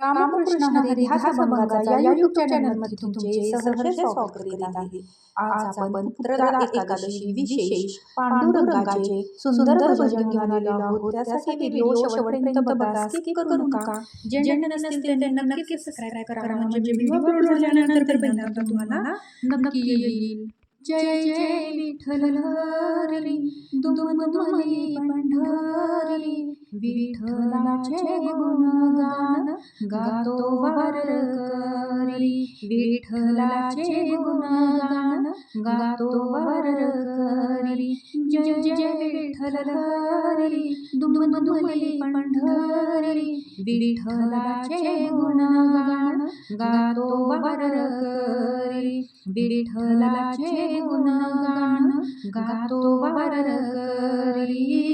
रामकृष्ण हरी ध्यास भंगाचा या युट्यूब चॅनलमध्ये तुमचे सहर्ष स्वागत करीत आहे. आज आपण पुत्रदा एकादशी विशेष पांडुरंगाचे सुंदर भजन घेऊन आलेलो आहोत. त्यासाठी व्हिडिओ शेवटपर्यंत बघा. स्किप करू नका ज्यांना नसतील त्यांना नक्की सबस्क्राईब करा. म्हणजे व्हिडिओ अपलोड झाल्यानंतर पहिल्यांदा तुम्हाला नक्की येईल. जय जय विठ्ठल हरी दुमदुमली पंढरी विठ्ठलाचे गुणगान गातो वारक विठ्ठलाचे गुणगान गातो वारकरी जय जय विठ्ठल हरी. दुमदुमली पंढरी. विठ्ठलाचे गुणगान गातो वारकरी विठ्ठलाचे गुणगान गातो वर करी.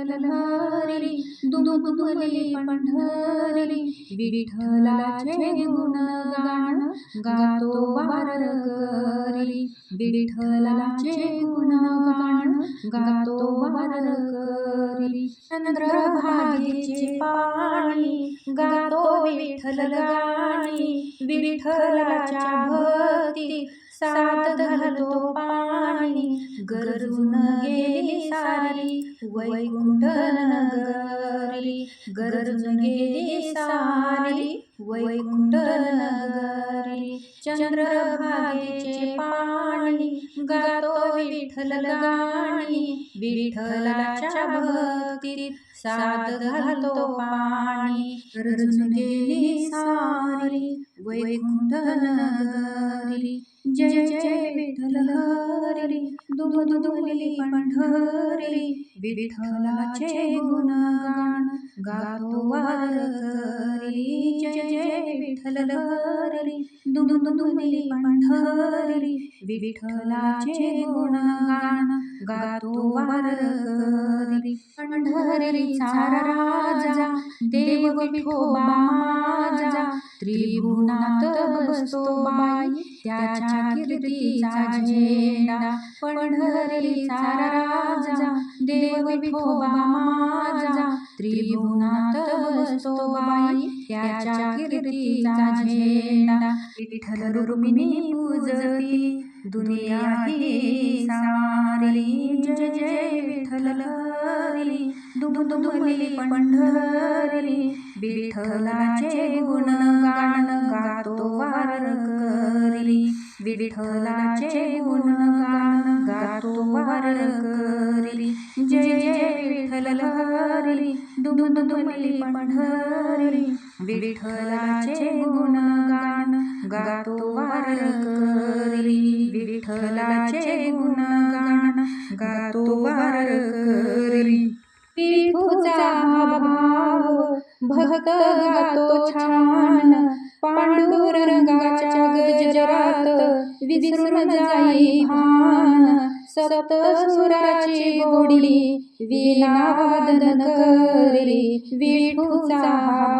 जय विठ्ठल हरी दुमदुमली पंढरी विठ्ठलाचे गुणगान गातो वारकरी. विठ्ठलाचे गुण गाण गातो वारकरी. चंद्रभागेचे पाणी गातो विठ्ठल गाणी. विठ्ठलाच्या भक्ती सात घालतो पाणी गरजून गेली सारी वैकुंठ नगरी गरजून गेली सारी वैकुंठ नगरी. चंद्रभागेचे पाणी गातो विठ्ठल गाणी विठ्ठलाच्या भक्तीत सात घालतो पाणी. गरजून गेली सारी वैकुंठ नगरी. जय जय विठ्ठल हरी दुमदुमली पंढरी विठ्ठलाचे गुणगान गातो वारकरी. जय जय विठ्ठल हरी दुमदुमली पंढरी विठ्ठलाचे गुणगान गातो वारकरी. पंढरीचा राजा देव विठोबा माझा. त्रिभुवनात बसतो बाई त्याच्या कीर्तीचा झेंडा. पंढरीचा राजा देव विठोबा माझा. त्रिभुवनात बसतो बाई त्याच्या कीर्तीचा झेंडा. विठ्ठल रुक्मिणी पूजती. दुनिया ही सारी. जय जय विठ्ठल दुमदुमली पंढरी. विठ्ठलाचे गुणगान गातो वारकरी विठ्ठलाचे गुणगान गातो वारकरी जय लहरी हरी दुमदुमली पंढरी विठ्ठलाचे गुणगान गातो वारकरी विठ्ठलाचे गुणगान गातो वारकरी. विठूचा भाव भक्त गातो छान पांडुरंगाच्या गजरात विसरून जाई भान. सप्त सुराची गोडी विनावादन करी. विठूचा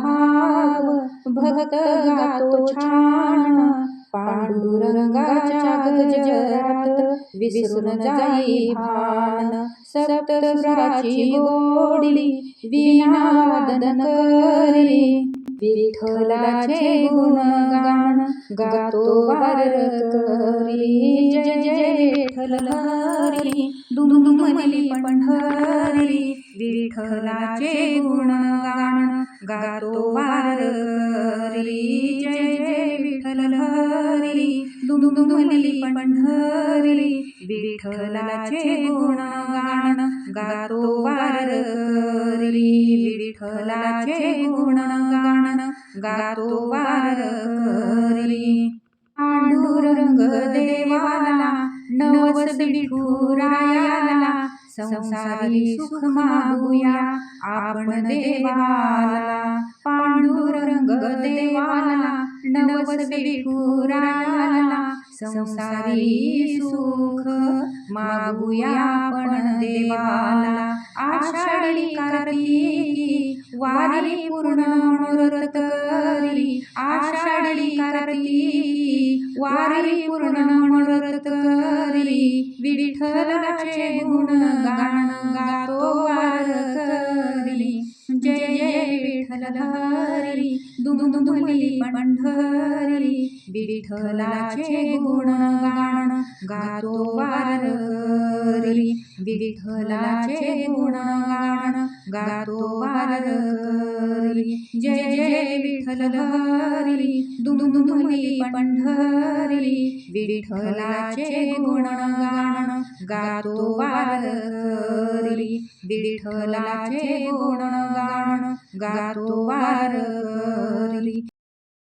भाव भक्त गातो छान. पांडुरंगाच्या गजरात विसरून जाई भान. सप्तसुराची गोडी विनावादन करी. विठ्ठलाचे गुणगान गातो वारकरी जय जय विठ्ठल हरी. दुमदुमली पंढरी. विठ्ठलाचे गुणगान गातो वारकरी जय जय विठ्ठल हरी. दुमदुमली पंढरी. विठ्ठलाचे गुणगान गातो वारकरी विठ्ठलाचे गुणगान गातो वारकरी पांडुरंग देवाला नवस विठुरायाला संसारी सुख मागूया आपण देवाला. पांडुरंग देवाला नवस विठुरायाला संसारी सुख मागूया आपण देवाला. आषाढी कार्तिकी वारी पूर्ण मनोरथ करी आषाढी करती वारी पूर्ण मनोरथ करी. विठ्ठलाचे गुण गाण गातो वार करी. जय जय विठ्ठल हरी दुमदुमली पंढरी. विठ्ठलाचे गुण गाण गातो वार करी. विठ्ठलाचे गुण गाण गातो वारकरी जय जय विठ्ठल हरी। दुमदुमली पंढरी। विठ्ठलाचे गुणगान गातो वारकरी विठ्ठलाचे गुणगान गातो वारकरी